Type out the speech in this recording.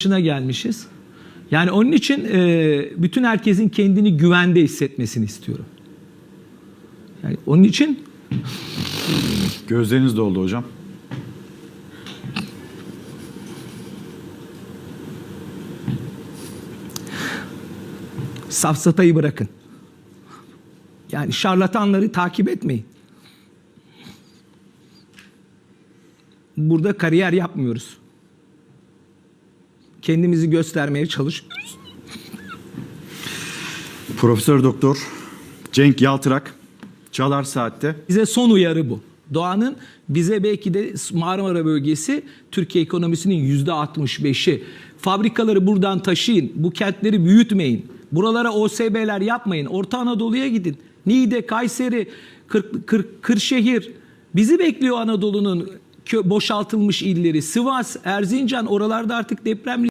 yaşına gelmişiz. Yani onun için e, bütün herkesin kendini güvende hissetmesini istiyorum. Yani onun için Gözleriniz doldu hocam. safsatayı bırakın. Yani şarlatanları takip etmeyin. Burada kariyer yapmıyoruz. Kendimizi göstermeye çalışıyoruz. Profesör Doktor Cenk Yaltırak Çalar Saat'te Bize son uyarı bu. Doğanın bize belki de Marmara bölgesi Türkiye ekonomisinin yüzde 65'i. Fabrikaları buradan taşıyın. Bu kentleri büyütmeyin. Buralara OSB'ler yapmayın. Orta Anadolu'ya gidin. Niğde, Kayseri, Kır, Kır, Kırşehir. Bizi bekliyor Anadolu'nun boşaltılmış illeri. Sivas, Erzincan oralarda artık deprem